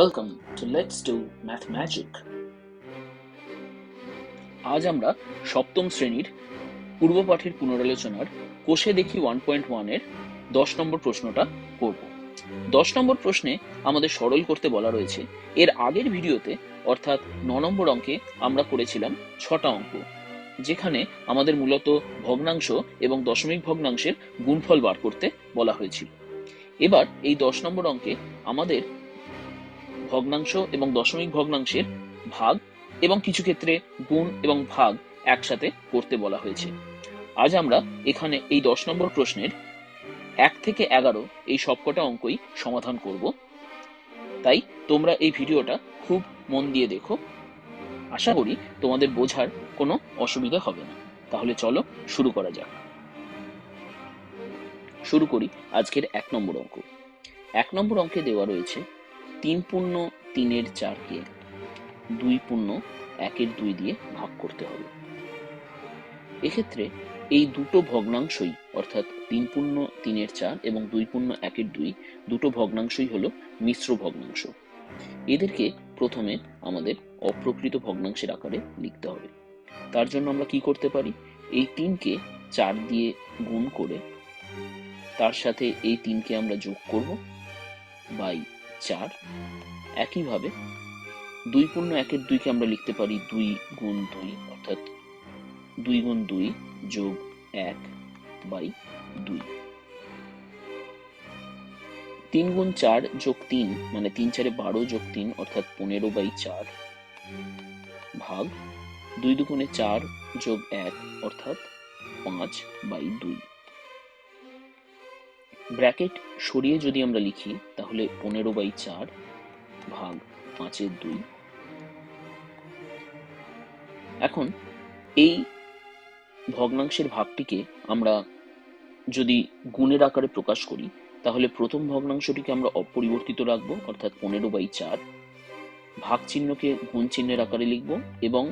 Welcome to Let's Do Math Magic. আজ আমরা সপ্তম শ্রেণির পূর্বপাঠের পুনরালোচনার কোষে দেখি ওয়ান পয়েন্ট ওয়ানের দশ নম্বর প্রশ্নটা করব। দশ নম্বর প্রশ্নে আমাদের সরল করতে বলা রয়েছে। এর আগের ভিডিওতে, অর্থাৎ ন নম্বর অঙ্কে, আমরা করেছিলাম ছটা অঙ্ক, যেখানে আমাদের মূলত ভগ্নাংশ এবং দশমিক ভগ্নাংশের গুণফল বার করতে বলা হয়েছিল। এবার এই দশ নম্বর অঙ্কে আমাদের ভগ্নাংশ এবং দশমিক ভগ্নাংশের ভাগ এবং কিছু ক্ষেত্রে গুণ এবং ভাগ একসাথে করতে বলা হয়েছে। আজ আমরা এখানে এই দশ নম্বর প্রশ্নের এক থেকে এগারো এই সবকটা অঙ্কই সমাধান করব। তাই তোমরা এই ভিডিওটা খুব মন দিয়ে দেখো। আশা করি তোমাদের বোঝার কোনো অসুবিধা হবে না। তাহলে চলো শুরু করা যাক। শুরু করি আজকের এক নম্বর অঙ্ক। এক নম্বর অঙ্কে দেওয়া রয়েছে তিন পূর্ণ তিনের চারকে দুই পূর্ণ একের দুই দিয়ে ভাগ করতে হবে। এক্ষেত্রে এই দুটো ভগ্নাংশই অর্থাৎ তিন পূর্ণ তিনের চার এবং দুই পূর্ণ একের দুই দুটো ভগ্নাংশই হলো মিশ্র ভগ্নাংশ। এদেরকে প্রথমে আমাদের অপ্রকৃত ভগ্নাংশের আকারে লিখতে হবে। তার জন্য আমরা কি করতে পারি? এই তিনকে চার দিয়ে গুণ করে তার সাথে এই তিনকে আমরা যোগ করব বাই চার। একইভাবে দুই পূর্ণ একের দুইকে আমরা লিখতে পারি দুই গুণ দুই, অর্থাৎ দুই গুণ দুই যোগ এক বাই দুই। তিন গুণ চার যোগ তিন মানে তিন চারে বারো যোগ তিন, অর্থাৎ পনেরো বাই চার ভাগ দুই দুগুণে চার যোগ এক, অর্থাৎ পাঁচ বাই দুই। ব্র্যাকেট সরিয়ে যদি আমরা লিখি, তাহলে পনেরো বাই চার ভাগ পাঁচের দুই। এখন এই ভগ্নাংশের ভাগটিকে আমরা যদি গুণের আকারে প্রকাশ করি, তাহলে প্রথম ভগ্নাংশটিকে আমরা অপরিবর্তিত রাখব, অর্থাৎ পনেরো বাই চার ভাগ চিহ্নকে গুণ চিহ্নের আকারে লিখব এবং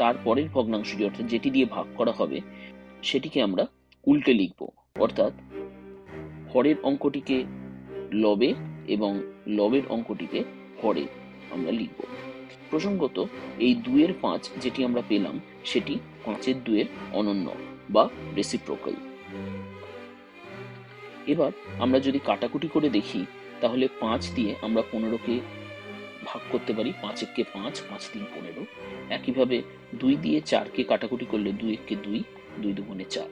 তার পরের ভগ্নাংশটি, অর্থাৎ যেটি দিয়ে ভাগ করা হবে, সেটিকে আমরা উল্টে লিখব, অর্থাৎ হরের অঙ্কটিকে লবে এবং লবের অঙ্কটিকে হরে আমরা লিখব। প্রসঙ্গত, এই দুয়ের পাঁচ যেটি আমরা পেলাম, সেটি পাঁচের দুয়ের অনন্য বা রেসিপ্রোকাল এবার আমরা যদি কাটাকুটি করে দেখি, তাহলে পাঁচ দিয়ে আমরা পনেরোকে ভাগ করতে পারি পাঁচ এককে পাঁচ পাঁচ তিন পনেরো। একইভাবে দুই দিয়ে চারকে কাটাকুটি করলে দুই এককে দুই দুই দুগুণে চার।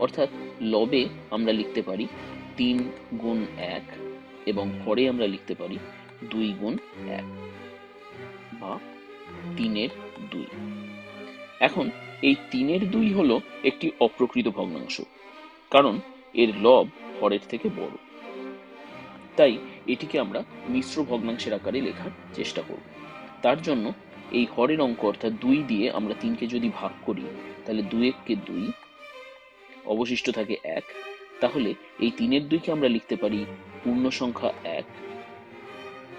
অর্থাৎ লবে আমরা লিখতে পারি তিন গুণ এক এবং হরে আমরা লিখতে পারি দুই গুণ এক বা তিনের দুই। এখন এই তিনের দুই হলো একটি অপ্রকৃত ভগ্নাংশ, কারণ এর লব হরের থেকে বড়। তাই এটিকে আমরা মিশ্র ভগ্নাংশের আকারে লেখার চেষ্টা করব। তার জন্য এই হরের অঙ্ক অর্থাৎ দুই দিয়ে আমরা তিনকে যদি ভাগ করি, তাহলে দুই দুই, অবশিষ্ট থাকে এক তাহলে এই তিনের দুইকে আমরা লিখতে পারি পূর্ণ সংখ্যা এক।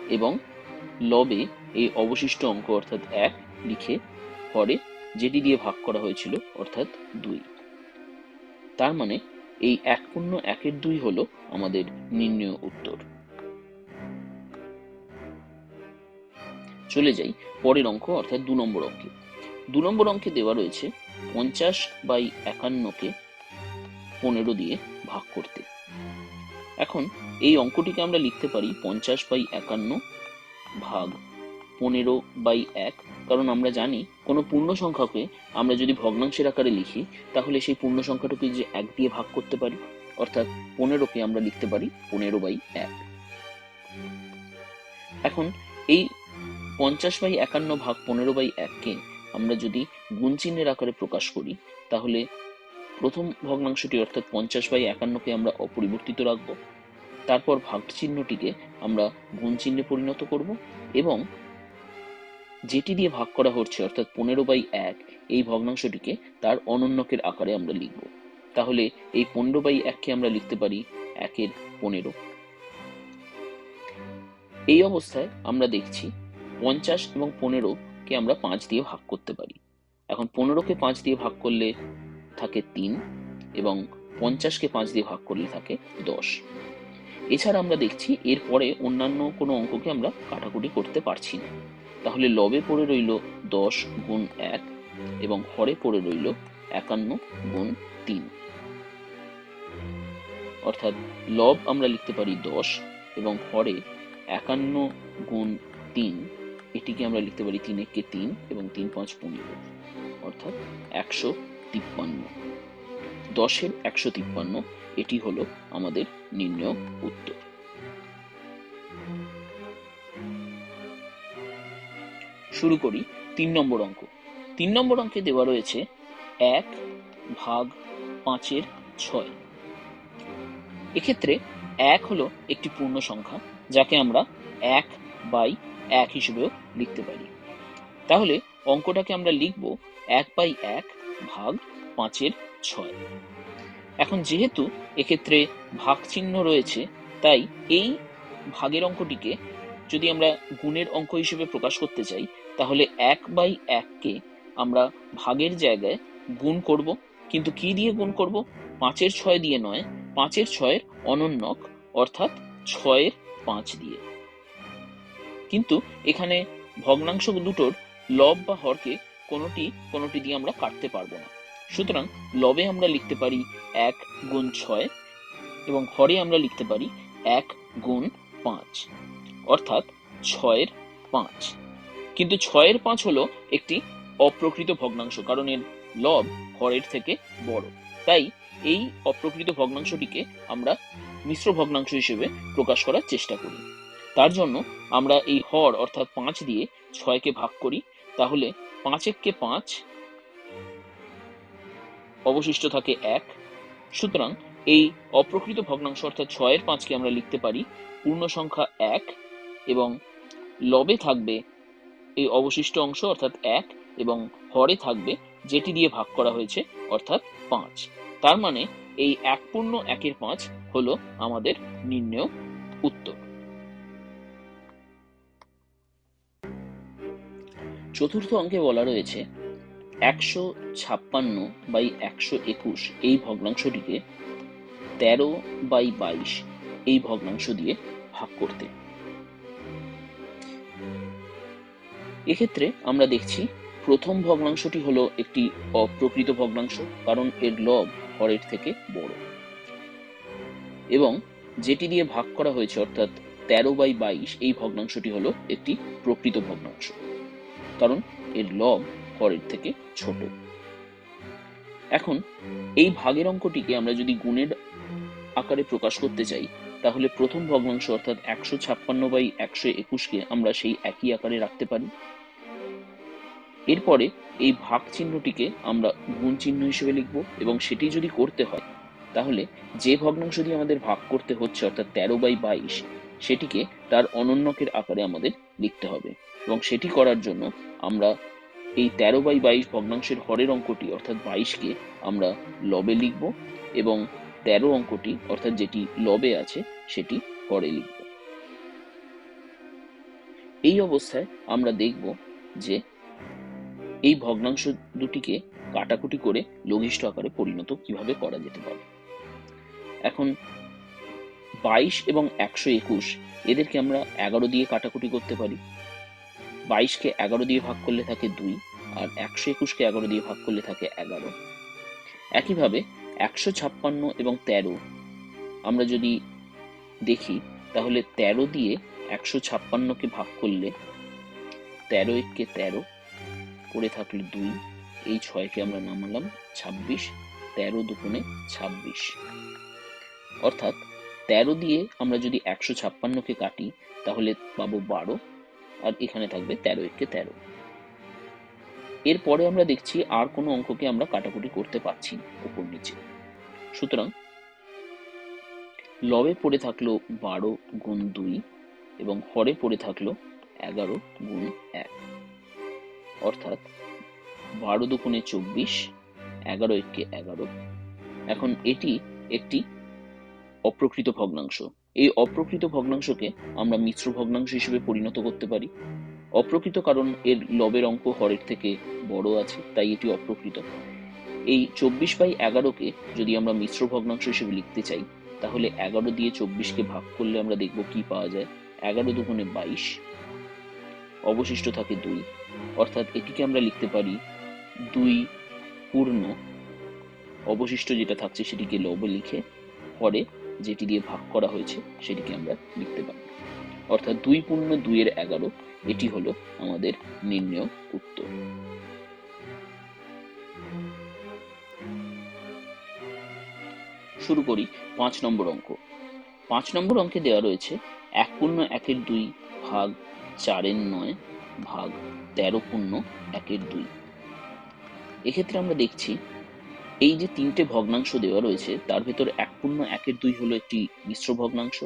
এবং লবে এই অবশিষ্ট অঙ্ক অর্থাৎ এক লিখে হরে যেটি দিয়ে ভাগ করা হয়েছিল অর্থাৎ দুই। তার মানে এই এক পূর্ণ একের দুই হলো আমাদের নির্ণয় উত্তর। চলে যাই পরের অঙ্ক অর্থাৎ দু নম্বর অঙ্কে। দু নম্বর অঙ্কে দেওয়া রয়েছে পঞ্চাশ বাই একান্নকে পনেরো দিয়ে ভাগ করতে। এখন এই অঙ্কটিকে আমরা লিখতে পারি পঞ্চাশ বাই একান্ন ভাগ পনেরো বাই এক। কারণ আমরা জানি কোনো পূর্ণ সংখ্যাকে আমরা যদি ভগ্নাংশের আকারে লিখি, তাহলে সেই পূর্ণ সংখ্যাটাকে যে এক দিয়ে ভাগ করতে পারি, অর্থাৎ পনেরোকে আমরা লিখতে পারি পনেরো বাই এক। এখন এই পঞ্চাশ বাই একান্ন ভাগ পনেরো বাই এককে আমরা যদি গুণ চিহ্নের আকারে প্রকাশ করি, তাহলে প্রথম ভগ্নাংশটি অর্থাৎ পঞ্চাশ বাই একান্নকে আমরা অপরিবর্তিত রাখব। তারপর ভাগ চিহ্নটিকে আমরা গুণ চিহ্নে পরিণত করব এবং যেটি দিয়ে ভাগ করা হচ্ছে, অর্থাৎ পনেরো বাই এক, এই ভগ্নাংশটিকে তার অনন্যকের আকারে আমরা লিখব। তাহলে এই পনেরো বাই এককে আমরা লিখতে পারি একের পনেরো। এই অবস্থায় আমরা দেখছি পঞ্চাশ এবং পনেরোকে আমরা পাঁচ দিয়ে ভাগ করতে পারি। এখন পনেরোকে পাঁচ দিয়ে ভাগ করলে থাকে তিন এবং পঞ্চাশকে পাঁচ দিয়ে ভাগ করলে থাকে দশ। এছাড়া আমরা দেখছি এরপরে অন্যান্য কোনো অঙ্ককে আমরা কাটাকুটি করতে পারছি না। তাহলে লবে পড়ে রইল দশ গুণ এক এবং হরে পড়ে রইল একান্ন গুণ তিন। অর্থাৎ লব আমরা লিখতে পারি দশ এবং হরে একান্ন গুণ তিন। এটিকে আমরা লিখতে পারি তিন একে তিন এবং তিন পাঁচ পনেরো। অর্থাৎ একশো তিপ্পান্ন। দশের একশো তিপ্পান্ন, এটি হলো আমাদের নির্ণয় উত্তর। শুরু করি তিন নম্বর অঙ্ক। তিন নম্বর অঙ্কে দেওয়া রয়েছে এক ভাগ পাঁচের ছয়। এক্ষেত্রে এক হলো একটি পূর্ণ সংখ্যা, যাকে আমরা এক বাই এক হিসেবেও লিখতে পারি। তাহলে অঙ্কটাকে আমরা লিখব এক বাই এক ভাগ পাঁচের ছয়। এখন যেহেতু এক্ষেত্রে ভাগ চিহ্ন রয়েছে, তাই এই ভাগের অঙ্কটিকে যদি আমরা গুণের অঙ্ক হিসেবে প্রকাশ করতে চাই, তাহলে এক বাই এককে আমরা ভাগের জায়গায় গুণ করব। কিন্তু কি দিয়ে গুণ করব? পাঁচের ছয় দিয়ে নয়, পাঁচের ছয়ের অনন্যক, অর্থাৎ ছয়ের পাঁচ দিয়ে। কিন্তু এখানে ভগ্নাংশ দুটোর লব বা হরকে কোনোটি কোনোটি দিয়ে আমরা কাটতে পারব না। সুতরাং লবে আমরা লিখতে পারি এক গুণ ছয় এবং হরে আমরা লিখতে পারি এক গুণ পাঁচ। অর্থাৎ ছয়ের পাঁচ। কিন্তু ছয়ের পাঁচ হলো একটি অপ্রকৃত ভগ্নাংশ, কারণ এর লব হরের থেকে বড়। তাই এই অপ্রকৃত ভগ্নাংশটিকে আমরা মিশ্র ভগ্নাংশ হিসেবে প্রকাশ করার চেষ্টা করি। তার জন্য আমরা এই হর, অর্থাৎ পাঁচ দিয়ে ছয়কে ভাগ করি, তাহলে পাঁচ এককে পাঁচ? অবশিষ্ট থাকে এক। সুতরাং এই অপ্রকৃত ভগ্নাংশ অর্থাৎ ছয়ের পাঁচকে আমরা লিখতে পারি পূর্ণ সংখ্যা এক এবং লবে থাকবে এই অবশিষ্ট অংশ অর্থাৎ এক এবং হরে থাকবে যেটি দিয়ে ভাগ করা হয়েছে অর্থাৎ পাঁচ। তার মানে এই এক পূর্ণ একের পাঁচ হলো আমাদের নির্ণয় উত্তর। চতুর্থ অঙ্কে বলা রয়েছে, একশো ছাপ্পান্ন বাই একশো একুশ এই ভগ্নাংশটিকে তেরো বাই বাইশ এই ভগ্নাংশ দিয়ে ভাগ করতে। এক্ষেত্রে আমরা দেখছি প্রথম ভগ্নাংশটি হলো একটি অপ্রকৃত ভগ্নাংশ, কারণ এর লব হরের থেকে বড়। এবং যেটি দিয়ে ভাগ করা হয়েছে অর্থাৎ তেরো বাই বাইশ এই ভগ্নাংশটি হলো একটি প্রকৃত ভগ্নাংশ। কারণ এর লব হরের থেকে ছোট। এখন এই ভাগের অঙ্কটিকে আমরা যদি গুণের আকারে প্রকাশ করতে চাই, তাহলে প্রথম ভগ্নাংশ অর্থাৎ একশো ছাপ্পান্ন বাই একশো একুশকে আমরা সেই একই আকারে রাখতে পারি। এরপরে এই ভাগ চিহ্নটিকে আমরা গুণ চিহ্ন হিসেবে লিখব এবং সেটি যদি করতে হয়, তাহলে যে ভগ্নাংশ দিয়ে আমাদের ভাগ করতে হচ্ছে অর্থাৎ তেরো বাই বাইশ, সেটিকে তার অনন্যকের আকারে আমাদের লিখতে হবে। এবং সেটি করার জন্য আমরা এই তেরো বাই বাইশ ভগ্নাংশের হরের অঙ্কটি, অর্থাৎ বাইশকে আমরা লবে লিখব এবং তেরো অঙ্কটি, অর্থাৎ যেটি লবে আছে, সেটি হরে লিখব। এই অবস্থায় আমরা দেখব যে এই ভগ্নাংশ দুটিকে কাটাকুটি করে লঘিষ্ঠ আকারে পরিণত কীভাবে করা যেতে পারে। এখন বাইশ এবং একশো একুশ, এদেরকে আমরা এগারো দিয়ে কাটাকুটি করতে পারি। বাইশকে এগারো দিয়ে ভাগ করলে থাকে দুই, আর একশো একুশকে এগারো দিয়ে ভাগ করলে থাকে এগারো। একইভাবে একশো ছাপ্পান্ন এবং তেরো আমরা যদি দেখি, তাহলে তেরো দিয়ে একশো ছাপ্পান্নকে ভাগ করলে তেরো এককে তেরো পড়ে থাকল দুই, এই ছয়কে আমরা নামালাম ছাব্বিশ, তেরো দুগুণে ছাব্বিশ। অর্থাৎ তেরো দিয়ে আমরা যদি একশো ছাপ্পান্নকে কাটি, তাহলে পাবো বারো আর এখানে থাকবে তেরো, একে তেরো। এরপরে আমরা দেখছি আর কোনো অঙ্ককে আমরা কাটাকুটি করতে পারছি না উপর নিচে। সুতরাং, লবে পড়ে থাকল বারো গুণ দুই এবং হরে পড়ে থাকল এগারো গুণ এক। অর্থাৎ, বারো দুগুণে চব্বিশ, এগারো একে এগারো। এখন এটি একটি অপ্রকৃত ভগ্নাংশ। এই অপ্রকৃত ভগ্নাংশকে আমরা মিশ্র ভগ্নাংশ হিসেবে পরিণত করতে পারি। অপ্রকৃত কারণ এর লবের অঙ্ক হরের থেকে বড় আছে, তাই এটি অপ্রকৃত। এই চব্বিশ বাই এগারোকে যদি আমরা মিশ্র ভগ্নাংশ হিসেবে লিখতে চাই, তাহলে এগারো দিয়ে চব্বিশকে ভাগ করলে আমরা দেখব কি পাওয়া যায়। এগারো দুগুণে বাইশ, অবশিষ্ট থাকে দুই। অর্থাৎ এটিকে আমরা লিখতে পারি দুই পূর্ণ, অবশিষ্ট যেটা থাকছে সেটিকে লবে লিখে পরে যেটি দিয়ে ভাগ করা হয়েছে, সেটিকে আমরা লিখতে পারি। অর্থাৎ দুই পূর্ণ দুইয়ের এগারো, এটি হলো আমাদের নির্ণয় উত্তর। শুরু করি পাঁচ নম্বর অঙ্ক। পাঁচ নম্বর অঙ্কে দেওয়া রয়েছে এক পূর্ণ একের দুই ভাগ চারের নয় ভাগ তেরো পূর্ণ একের দুই। এক্ষেত্রে আমরা দেখছি এই যে তিনটে ভগ্নাংশ দেওয়া রয়েছে, তার ভেতর এক পূর্ণ, একের দুই হলো একটি মিশ্র ভগ্নাংশ,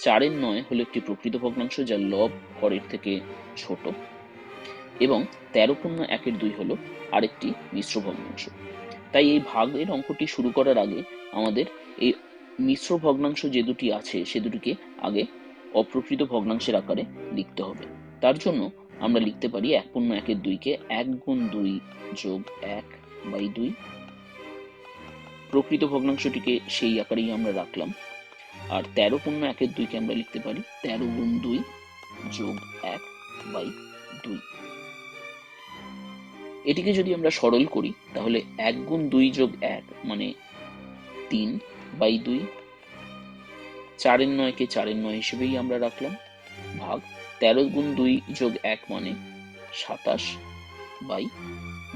চারের নয় হলো একটি প্রকৃত ভগ্নাংশ, যা লব হরের থেকে ছোট, এবং তেরো পূর্ণ, একের দুই হলো আরেকটি মিশ্র ভগ্নাংশ। তাই এই ভাগের অঙ্কটি শুরু করার আগে আমাদের এই মিশ্র ভগ্নাংশ যে দুটি আছে, সে দুটিকে আগে অপ্রকৃত ভগ্নাংশের আকারে লিখতে হবে। তার জন্য আমরা লিখতে পারি এক পূর্ণ, একের দুইকে এক গুণ দুই যোগ এক বাই দুই প্রকৃত ভগ্নাংশটিকে সেই আকারেই আমরা রাখলাম। আর তেরো পূর্ণ একের দুইকে আমরা লিখতে পারি। তেরো গুণ দুই যোগ এক বাই দুই। এটিকে যদি আমরা সরল করি, তাহলে এক গুণ দুই যোগ এক মানে তিন বাই দুই। চারের নয়কে চারের নয় হিসেবেই আমরা রাখলাম। ভাগ তেরো গুণ দুই যোগ এক মানে সাতাশ বাই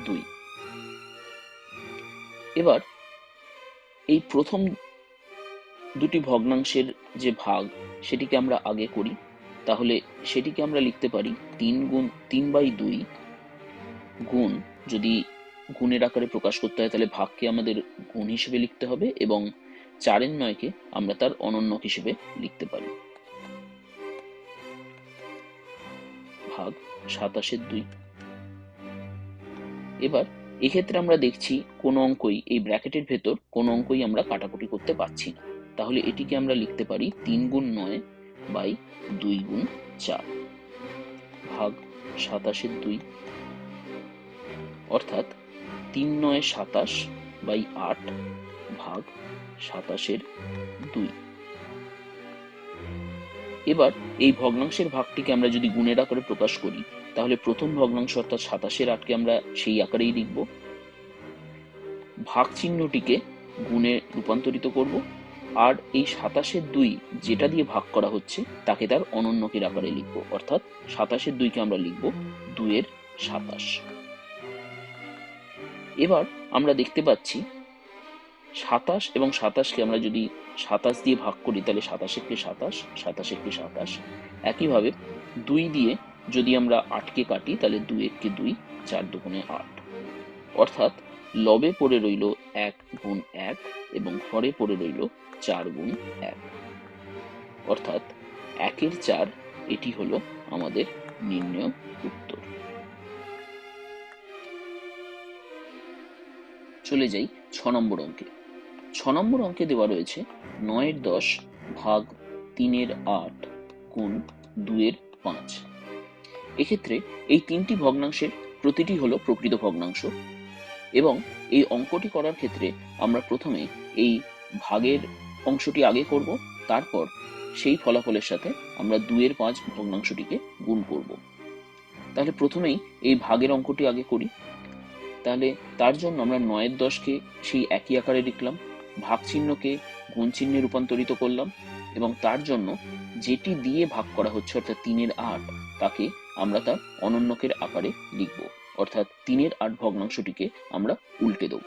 দুই। এবার এই প্রথম দুটি ভগ্নাংশের যে ভাগ, সেটিকে আমরা আগে করি। তাহলে সেটিকে আমরা লিখতে পারি তিন গুণ, তিন বাই দুই গুণ। যদি গুণের আকারে প্রকাশ করতে হয়, তাহলে ভাগকে আমাদের গুণ হিসেবে লিখতে হবে এবং চারের নয়কে আমরা তার অনন্যক হিসেবে লিখতে পারি। ভাগ সাতাশের দুই। এবার এক্ষেত্রে আমরা দেখছি কোন অঙ্কই, এই ব্র্যাকেটের ভেতর কোন অঙ্কই আমরা কাটাকুটি করতে পারছি না। তাহলে এটিকে আমরা লিখতে পারি তিন গুণ নয় বাই দুই গুণ চার ভাগ সাতাশের দুই। অর্থাৎ তিন নয় সাতাশ বাই আট ভাগ সাতাশের দুই। এবার এই ভগ্নাংশের ভাগটিকে আমরা যদি গুণের আকারে প্রকাশ করি, তাহলে প্রথম ভগ্নাংশ অর্থাৎ সাতাশের আটকে আমরা সেই আকারেই লিখব। ভাগ চিহ্নটিকে গুণে রূপান্তরিত করব, আর এই সাতাশের দুই যেটা দিয়ে ভাগ করা হচ্ছে, তাকে তার অনন্যকের আকারে লিখব। অর্থাৎ সাতাশের দুইকে আমরা লিখব, দুইয়ের সাতাশ। এবার আমরা দেখতে পাচ্ছি সাতাশ এবং সাতাশকে আমরা যদি সাতাশ দিয়ে ভাগ করি, তাহলে সাতাশ একটি সাতাশ সাতাশ একটি সাতাশ। একইভাবে দুই দিয়ে যদি আমরা আটকে কাটি, তাহলে দুই এককে দুই, চার দুগুণে আট। অর্থাৎ লবে পড়ে রইল এক গুণ এক এবং হরে পড়ে রইল চার গুণ এক। অর্থাৎ একের চার, এটি হলো আমাদের নির্ণয় উত্তর। চলে যাই ছ নম্বর অঙ্কে। ছ নম্বর অঙ্কে দেওয়া রয়েছে নয়ের দশ ভাগ তিনের আট গুণ দুয়ের পাঁচ। এক্ষেত্রে এই তিনটি ভগ্নাংশের প্রতিটি হলো প্রকৃত ভগ্নাংশ এবং এই অঙ্কটি করার ক্ষেত্রে আমরা প্রথমে এই ভাগের অংশটি আগে করব, তারপর সেই ফলাফলের সাথে আমরা দুয়ের পাঁচ ভগ্নাংশটিকে গুণ করব। তাহলে প্রথমেই এই ভাগের অঙ্কটি আগে করি। তাহলে তার জন্য আমরা নয়ের দশকে সেই একই আকারে লিখলাম। ভাগ চিহ্নকে গুণ চিহ্নে রূপান্তরিত করলাম এবং তার জন্য যেটি দিয়ে ভাগ করা হচ্ছে, অর্থাৎ তিনের আট, তাকে আমরা তার অনন্যকের আকারে লিখব। অর্থাৎ তিনের আট ভগ্নাংশটিকে আমরা উল্টে দেব।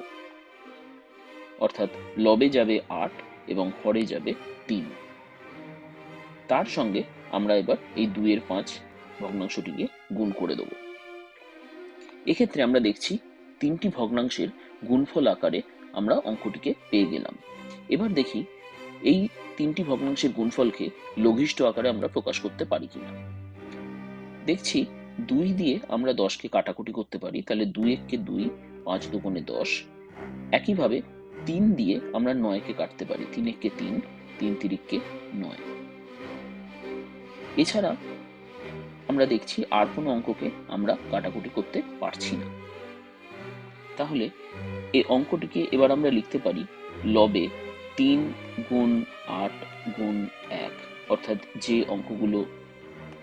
অর্থাৎ লবে যাবে আট এবং হরে যাবে তিন। তার সঙ্গে আমরা এবার এই দুইয়ের পাঁচ ভগ্নাংশটিকে গুণ করে দেব। এক্ষেত্রে আমরা দেখছি তিনটি ভগ্নাংশের গুণফল আকারে আমরা অঙ্কটিকে পেয়ে গেলাম। এবার দেখি এই তিনটি ভগ্নাংশের গুণফলকে লঘিষ্ঠ আকারে আমরা প্রকাশ করতে পারি কিনা। দেখছি দুই দিয়ে আমরা দশকে কাটাকুটি করতে পারি, তাহলে দুই এককে দুই, পাঁচ দুগুণে দশ। একইভাবে তিন দিয়ে আমরা নয়কে কাটতে পারি, তিন এককে তিন তিন তিরিককে নয়। এছাড়া আমরা দেখছি আর কোনো অঙ্ককে আমরা কাটাকুটি করতে পারছি না। তাহলে এই অঙ্কটিকে এবার আমরা লিখতে পারি লবে তিন গুণ আট গুণ এক। অর্থাৎ যে অঙ্কগুলো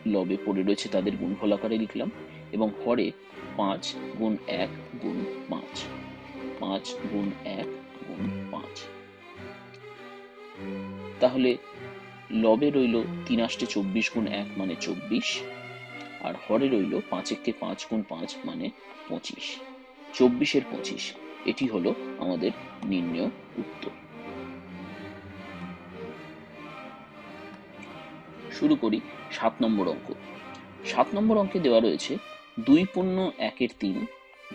লবে পড়ে রয়েছে তাদের গুণফল আকারে লিখলাম এবং হরে পাঁচ গুণ এক গুণ পাঁচ। পাঁচ গুণ এক গুণ পাঁচ। তাহলে লবে রইল তিন আষ্টে চব্বিশ গুণ এক মানে চব্বিশ, আর হরে রইল পাঁচ এককে পাঁচ গুণ পাঁচ মানে পঁচিশ। চব্বিশের পঁচিশ। এটি হলো আমাদের নির্ণয় উত্তর। শুরু করি সাত নম্বর অঙ্ক। সাত নম্বর অঙ্কে দেওয়া রয়েছে দুই পূর্ণ একের তিন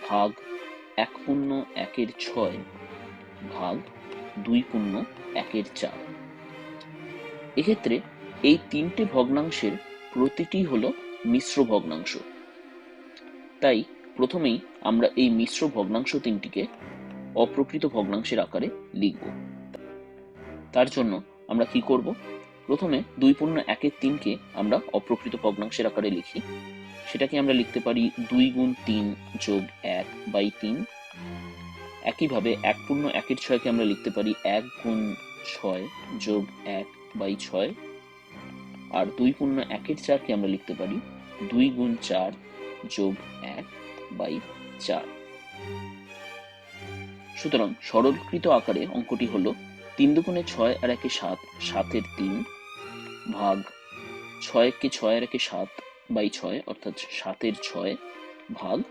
ভাগ এক পূর্ণ একের ছয় ভাগ দুই পূর্ণ একের চার। এক্ষেত্রে এই তিনটে ভগ্নাংশের প্রতিটি হলো মিশ্র ভগ্নাংশ। তাই প্রথমেই আমরা এই মিশ্র ভগ্নাংশ তিনটিকে অপ্রকৃত ভগ্নাংশের আকারে লিখব। তার জন্য আমরা কি করব? প্রথমে দুই পূর্ণ একের তিনকে আমরা অপ্রকৃত ভগ্নাংশের আকারে লিখি। সেটাকে আমরা লিখতে পারি দুই গুণ তিন যোগ এক বাই তিন। একইভাবে এক পূর্ণ একের ছয়কে আমরা লিখতে পারি এক গুণ ছয় যোগ এক বাই ছয়। আর দুই পূর্ণ একের চারকে আমরা লিখতে পারি দুই গুণ চার যোগ এক। বাই চার। সুতরাং সরলকৃত আকারে অঙ্কটি হলো তিন দুগুণে ছয় আর একে সাত, সাতের তিন ভাগ ছয় একে ছয় আর একে সাত বাই ছয়, অর্থাৎ সাতের ছয় ভাগ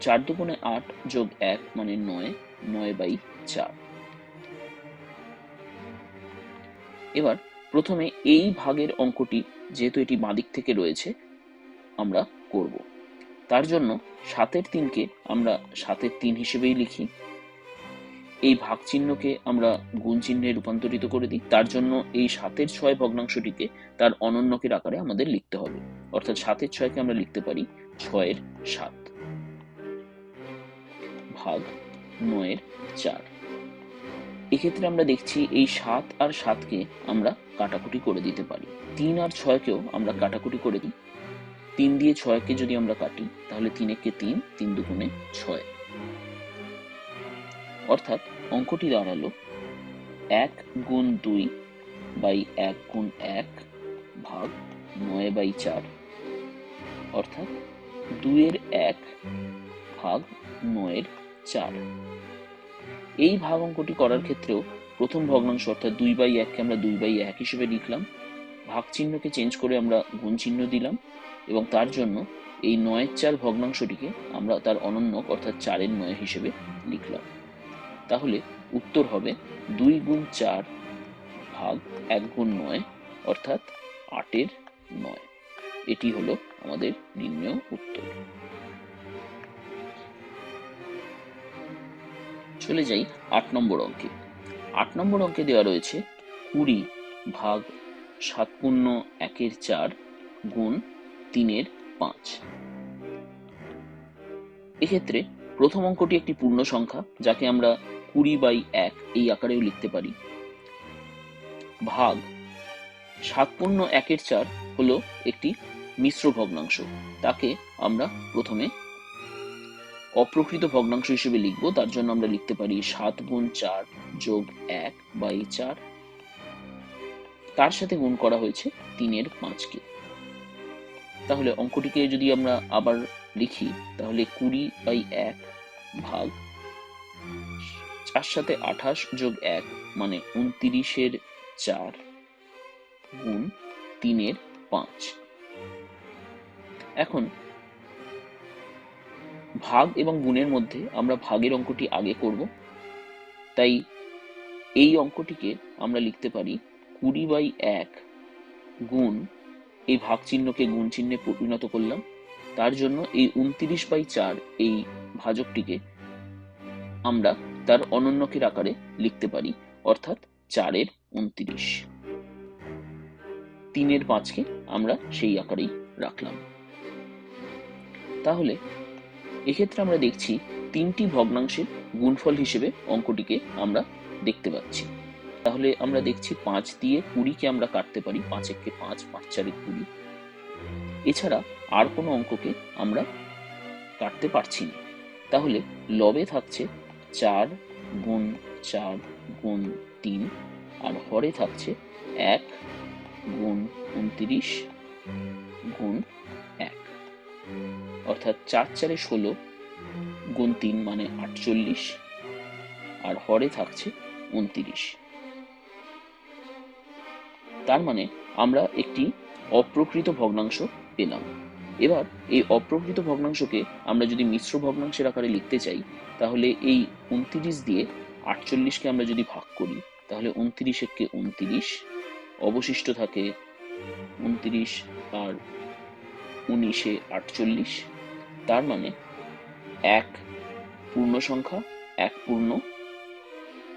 চার দুগুণে আট যোগ এক মানে নয় নয় বাই চার। এবার প্রথমে এই ভাগের অঙ্কটি যেহেতু এটি বাঁদিক থেকে রয়েছে, আমরা করব। তার জন্য সাতের তিনকে আমরা সাতের তিন হিসেবেই লিখি। এই ভাগ চিহ্নকে আমরা গুণ চিহ্নে রূপান্তরিত করে দিই। তার জন্য এই সাতের ছয় ভগ্নাংশটিকে তার অনন্যকের আকারে আমাদের লিখতে হবে। অর্থাৎ সাতের ছয়কে আমরা লিখতে পারি ছয়ের সাত। ভাগ নয়ের চার। এক্ষেত্রে আমরা দেখছি এই সাত আর সাতকে আমরা কাটাকুটি করে দিতে পারি। তিন আর ছয়কেও আমরা কাটাকুটি করে দিই। তিন দিয়ে ছয়কে যদি আমরা কাটি, তাহলে তিন একে তিন তিন দুগুণে ছয়। অর্থাৎ অঙ্কটি দাঁড়াল এক গুণ দুই বাই এক গুণ এক ভাগ নয় বাই চার। অর্থাৎ দুইয়ের এক ভাগ নয়ের চার। এই ভাগ অঙ্কটি করার ক্ষেত্রেও প্রথম ভগ্নাংশ অর্থাৎ দুই বাই এককে আমরা দুই বাই এক হিসেবে লিখলাম। ভাগ চিহ্নকে চেঞ্জ করে আমরা গুণ চিহ্ন দিলাম। এবং তার জন্য এই নয়ের চার ভগ্নাংশটিকে আমরা তার অনন্যক অর্থাৎ চারের নয় হিসেবে লিখলাম। তাহলে উত্তর হবে দুই গুণ চার ভাগ এক গুণ নয় অর্থাৎ আটের নয়। এটি হলো আমাদের নির্ণয় উত্তর। চলে যাই আট নম্বর অঙ্কে। আট নম্বর অঙ্কে দেওয়া রয়েছে কুড়ি ভাগ সাত পূর্ণ একের চার গুণ তিনের পাঁচ। এক্ষেত্রে প্রথম অঙ্কটি একটি পূর্ণ সংখ্যা, যাকে আমরা কুড়ি বাই এক এই আকারেও লিখতে পারি। ভাগ সাত পূর্ণ একের চার হলো একটি মিশ্র ভগ্নাংশ। তাকে আমরা প্রথমে অপ্রকৃত ভগ্নাংশ হিসেবে লিখব, তার জন্য আমরা লিখতে পারি সাত গুণ চার যোগ এক বাই চার। তার সাথে গুণ করা হয়েছে তিনের পাঁচকে। তাহলে অঙ্কটিকে যদি আমরা আবার লিখি, তাহলে কুড়ি বাই এক ভাগ চার সাথে আঠাশ যোগ এক মানে উনত্রিশের চার গুণ তিনের পাঁচ। এখন ভাগ এবং গুণের মধ্যে আমরা ভাগের অঙ্কটি আগে করব, তাই এই অঙ্কটিকে আমরা লিখতে পারি কুড়ি বাই এক গুণ এই ভাগ চিহ্নকে গুণ চিহ্নে পরিণত করলাম। তার জন্য এই উনত্রিশ বাই চার এই ভাজকটিকে আমরা তার অনন্যকের আকারে লিখতে পারি, অর্থাৎ চারের উনত্রিশ। তিনের পাঁচকে আমরা সেই আকারেই রাখলাম। তাহলে এক্ষেত্রে আমরা দেখছি তিনটি ভগ্নাংশের গুণফল হিসেবে অঙ্কটিকে আমরা দেখতে পাচ্ছি। তাহলে আমরা দেখছি পাঁচ দিয়ে কুড়িকে আমরা কাটতে পারি পাঁচ এককে পাঁচ পাঁচ চারে কুড়ি। এছাড়া আর কোনো অঙ্ককে আমরা কাটতে পারছি না। তাহলে লবে থাকছে চার গুণ চার গুণ তিন আর হরে থাকছে এক গুণ উনত্রিশ গুণ এক। অর্থাৎ চার চারে ষোলো গুণ তিন মানে আটচল্লিশ আর হরে থাকছে উনত্রিশ। তার মানে আমরা একটি অপ্রকৃত ভগ্নাংশ পেলাম। এবার এই অপ্রকৃত ভগ্নাংশকে আমরা যদি মিশ্র ভগ্নাংশের আকারে লিখতে চাই, তাহলে এই উনত্রিশ দিয়ে আটচল্লিশকে আমরা যদি ভাগ করি, তাহলে উনত্রিশ একে উনত্রিশ অবশিষ্ট থাকে উনত্রিশ আর উনিশে আটচল্লিশ। তার মানে এক পূর্ণ সংখ্যা, এক পূর্ণ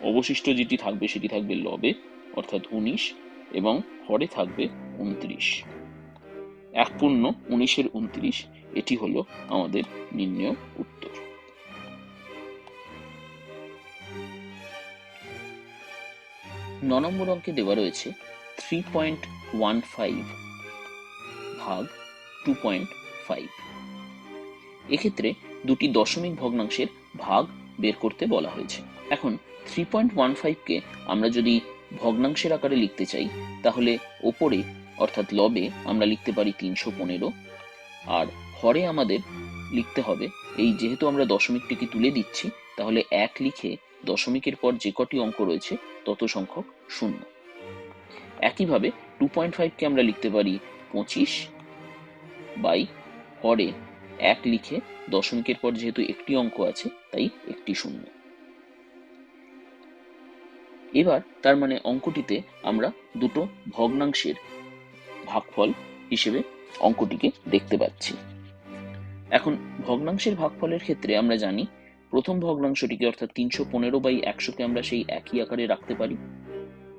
অবশিষ্ট যেটি থাকবে সেটি থাকবে লবে, অর্থাৎ উনিশ। এবং হরে থাকবে উনত্রিশ। এক পূর্ণ উনিশের উনত্রিশ, এটি হলো আমাদের নির্ণয় উত্তর। ন নম্বর অঙ্কে দেওয়া রয়েছে থ্রি পয়েন্ট ওয়ান ফাইভ ভাগ টু পয়েন্ট ফাইভ এক্ষেত্রে দুটি দশমিক ভগ্নাংশের ভাগ বের করতে বলা হয়েছে। এখন থ্রি পয়েন্ট ওয়ান ফাইভকে আমরা যদি ভগ্নাংশের আকারে লিখতে চাই, তাহলে ওপরে, অর্থাৎ লবে, আমরা লিখতে পারি তিনশো পনেরো। আর হরে আমাদের লিখতে হবে, এই যেহেতু আমরা দশমিকটিকে তুলে দিচ্ছি, তাহলে এক লিখে দশমিকের পর যে কটি অঙ্ক রয়েছে, তত সংখ্যক শূন্য। একইভাবে টু পয়েন্ট ফাইভকে আমরা লিখতে পারি পঁচিশ বাই হরে এক লিখে দশমিকের পর যেহেতু একটি অঙ্ক আছে, তাই একটি শূন্য। এবার তার মানে অঙ্কটিতে আমরা দুটো ভগ্নাংশের ভাগফল হিসেবে অঙ্কটিকে দেখতে পাচ্ছি। এখন ভগ্নাংশের ভাগফলের ক্ষেত্রে আমরা জানি প্রথম ভগ্নাংশটিকে অর্থাৎ তিনশো পনেরো বাই একশোকে আমরা সেই একই আকারে রাখতে পারি।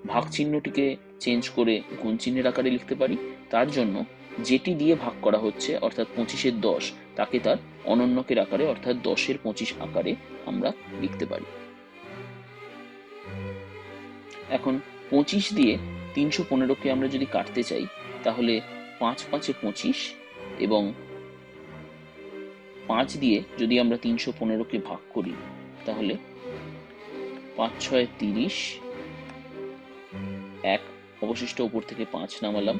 ভাগ চিহ্নটিকে চেঞ্জ করে গুণ চিহ্নের আকারে লিখতে পারি। তার জন্য যেটি দিয়ে ভাগ করা হচ্ছে, অর্থাৎ পঁচিশের দশ, তাকে তার অনন্যকের আকারে, অর্থাৎ দশের পঁচিশ আকারে আমরা লিখতে পারি। এখন পঁচিশ দিয়ে তিনশো পনেরোকে আমরা যদি কাটতে চাই, তাহলে পাঁচ পাঁচে পঁচিশ এবং পাঁচ দিয়ে যদি আমরা তিনশো পনেরোকে ভাগ করি, তাহলে পাঁচ ছয় তিরিশ, এক অবশিষ্ট উপর থেকে পাঁচ নামালাম,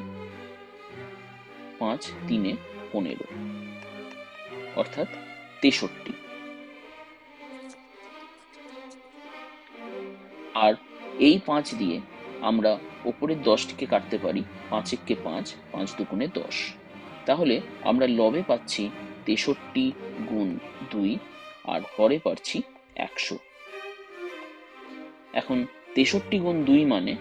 পাঁচ তিনে পনেরো, অর্থাৎ তেষট্টি। আর এই পাঁচ দিয়ে আমরা ওপরের দশটিকে কাটতে পারি। পাঁচ এককে পাঁচ পাঁচ দুগুণে দশ। তাহলে আমরা লবে পাচ্ছি তেষট্টি গুণ দুই, আর হরে পাচ্ছি একশো। এখন তেষট্টি গুণ দুই মানে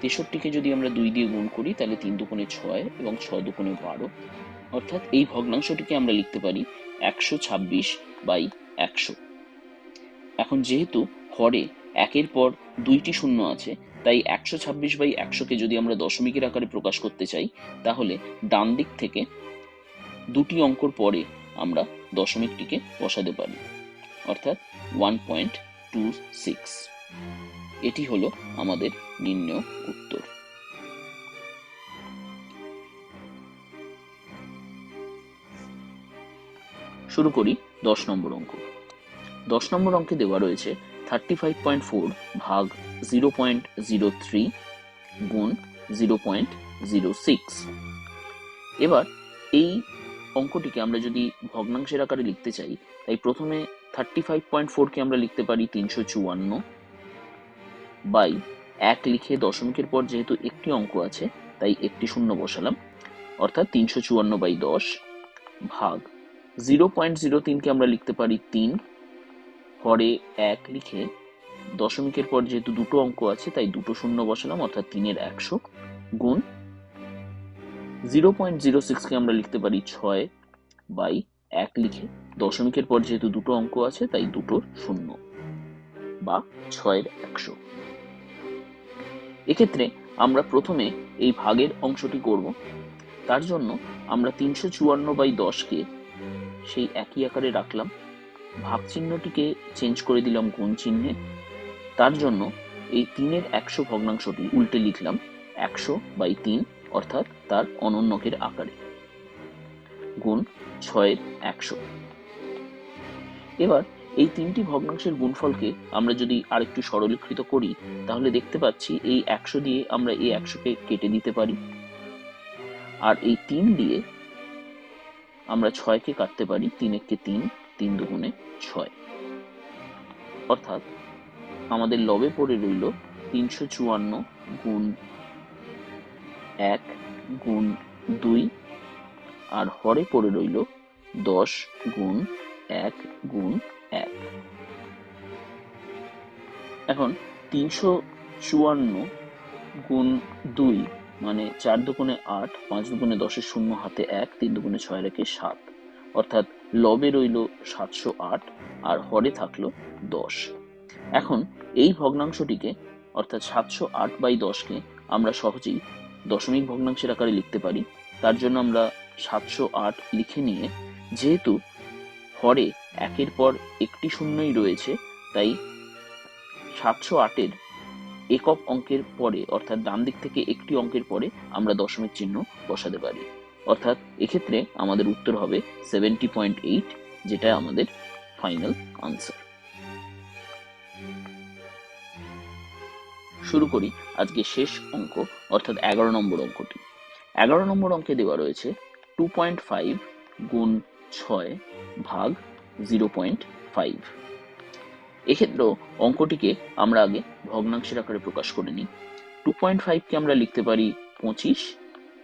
তেষট্টিকে যদি আমরা দুই দিয়ে গুণ করি, তাহলে তিন দুগুণে ছয় এবং ছ দুগুণে বারো। অর্থাৎ এই ভগ্নাংশটিকে আমরা লিখতে পারি একশো ছাব্বিশ বাই একশো। এখন যেহেতু হরে একের পর দুইটি শূন্য আছে, তাই একশো ছাব্বিশ বাই একশোকে যদি আমরা দশমিকের আকারে প্রকাশ করতে চাই, তাহলে ডান দিক থেকে দুটি অঙ্কর পরে আমরা দশমিকটিকে বসাতে পারি, অর্থাৎ ওয়ান পয়েন্ট টু সিক্স এটি হলো আমাদের নির্ণয় উত্তর। শুরু করি দশ নম্বর অঙ্ক। দশ নম্বর অঙ্কে দেওয়া রয়েছে থার্টি ফাইভ পয়েন্ট ফোর ভাগ জিরো পয়েন্ট জিরো থ্রি গুণ জিরো পয়েন্ট জিরো সিক্স এবার এই অঙ্কটিকে আমরা যদি ভগ্নাংশের আকারে লিখতে চাই, তাই প্রথমে থার্টি ফাইভ পয়েন্ট ফোরকে আমরা লিখতে পারি তিনশো চুয়ান্ন বাই এক লিখে দশমিকের পর যেহেতু একটি অঙ্ক আছে, তাই একটি শূন্য বসালাম। অর্থাৎ তিনশো চুয়ান্ন বাই দশ ভাগ জিরো পয়েন্ট জিরো তিনকে আমরা লিখতে পারি তিন হরে এক লিখে, দশমিকের পর যেহেতু দুটো অঙ্ক আছে, তাই দুটো শূন্য বসালাম, অর্থাৎ তিনের একশো গুণ জিরো পয়েন্ট জিরো সিক্সকে আমরা লিখতে পারি ছয় বাই এক লিখে, দশমিকের পর যেহেতু দুটো অঙ্ক আছে, তাই দুটোর শূন্য বা ছয়ের একশো। এক্ষেত্রে আমরা প্রথমে এই ভাগের অংশটি করব। তার জন্য আমরা তিনশো চুয়ান্ন বাই দশকে সেই একই আকারে রাখলাম। ভাগ চিহ্নটিকে চেঞ্জ করে দিলাম গুণ চিহ্নে। তার জন্য এই তিনের একশো ভগ্নাংশটি উল্টে লিখলাম একশো বাই তিন, অর্থাৎ তার অনন্যকের আকারে। গুণ ছয়ের একশো। এবার এই তিনটি ভগ্নাংশের গুণফলকে আমরা যদি আরেকটু সরলীকৃত করি, তাহলে দেখতে পাচ্ছি এই একশো দিয়ে আমরা এই একশোকে কেটে দিতে পারি। আর এই তিন দিয়ে আমরা ছয়কে কাটতে পারি তিন এককে তিন তিন দুগুণে ছয়। অর্থাৎ আমাদের লবে পড়ে রইল তিনশো চুয়ান্ন গুণ এক গুণ দুই, আর হরে পড়ে রইল দশ গুণ এক গুণ এক। এখন তিনশো চুয়ান্ন গুণ দুই মানে চার দুগুণে আট, পাঁচ দুগুণে দশের শূন্য হাতে এক, তিন দুগুণে ছয় রেখে সাত। অর্থাৎ লবে রইল সাতশো আট আর হরে থাকল দশ। এখন এই ভগ্নাংশটিকে, অর্থাৎ সাতশো আট বাই দশকে, আমরা সহজেই দশমিক ভগ্নাংশের আকারে লিখতে পারি। তার জন্য আমরা সাতশো আট লিখে নিয়ে, যেহেতু হরে একের পর একটি শূন্যই রয়েছে, তাই সাতশো আটের একক অঙ্কের পরে, অর্থাৎ ডান দিক থেকে একটি অঙ্কের পরে আমরা দশমিক চিহ্ন বসাতে পারি। অর্থাৎ এক্ষেত্রে আমাদের উত্তর হবে সেভেন্টি পয়েন্ট এইট যেটা আমাদের ফাইনাল আনসার শুরু করি আজকে শেষ অঙ্ক, অর্থাৎ এগারো নম্বর অঙ্কটি। এগারো নম্বর অঙ্কে দেওয়া রয়েছে টু পয়েন্ট ফাইভ গুণ ছয় ভাগ জিরো পয়েন্ট ফাইভ এক্ষেত্রেও অঙ্কটিকে আমরা আগে ভগ্নাংশের আকারে প্রকাশ করে নিই। টু পয়েন্ট ফাইভকে আমরা লিখতে পারি পঁচিশ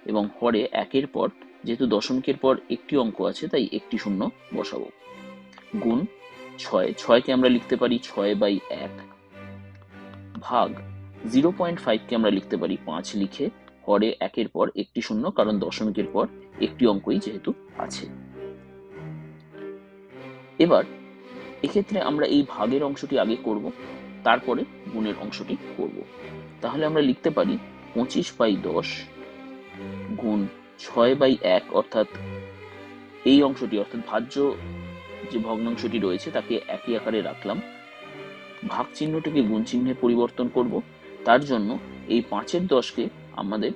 এবং পরে একের পর, যেহেতু দশমিকের পর একটি অঙ্ক আছে, তাই একটি শূন্য বসাবো। গুণ, ছয়। ছয়কে আমরা লিখতে পারি ছয় বাই এক। ভাগ, জিরো পয়েন্ট ফাইভকে আমরা লিখতে পারি পাঁচ লিখে হরে একের পর একটি শূন্য, কারণ দশমিকের পর একটি অঙ্কই যেহেতু আছে। এবার, এক্ষেত্রে আমরা এই ভাগের অংশটি আগে করব, তারপরে গুণের অংশটি করব। তাহলে আমরা লিখতে পারি পঁচিশ বাই দশ গুণ ছয় বাই এক, অর্থাৎ এই অংশটি, অর্থাৎ ভাজ্য যে ভগ্নাংশটি রয়েছে, তাকে একই আকারে রাখলাম। ভাগ চিহ্নটিকে গুণ চিহ্নে পরিবর্তন করব। তার জন্য এই পাঁচের দশকে আমাদের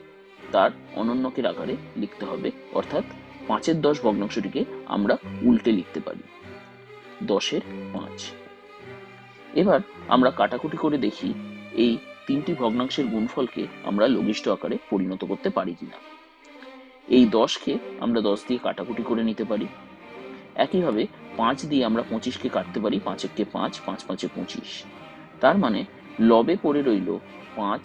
তার অনন্যকের আকারে লিখতে হবে, অর্থাৎ পাঁচের দশ ভগ্নাংশটিকে আমরা উল্টে লিখতে পারি। দশের পাঁচ। এবার আমরা কাটাকুটি করে দেখি এই তিনটি ভগ্নাংশের গুণফলকে আমরা লঘিষ্ঠ আকারে পরিণত করতে পারি কিনা। এই দশকে আমরা দশ দিয়ে কাটাকুটি করে নিতে পারি। একইভাবে পাঁচ দিয়ে আমরা পঁচিশকে কাটতে পারি পাঁচ এককে পাঁচ পাঁচ পাঁচে পঁচিশ। তার মানে লবে পড়ে রইল পাঁচ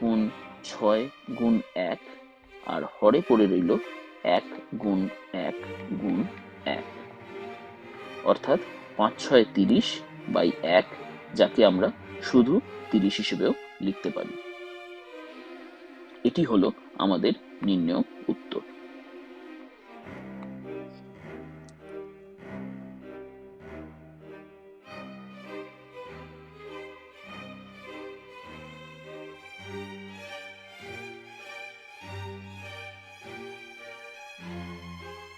গুণ ছয় গুণ এক, আর হরে পড়ে রইল এক গুণ এক গুণ এক। অর্থাৎ পাঁচ, ছয়, তিরিশ বাই এক, যাকে আমরা শুধু তিরিশ হিসেবেও লিখতে পারি। এটি হলো আমাদের নির্ণয় উত্তর।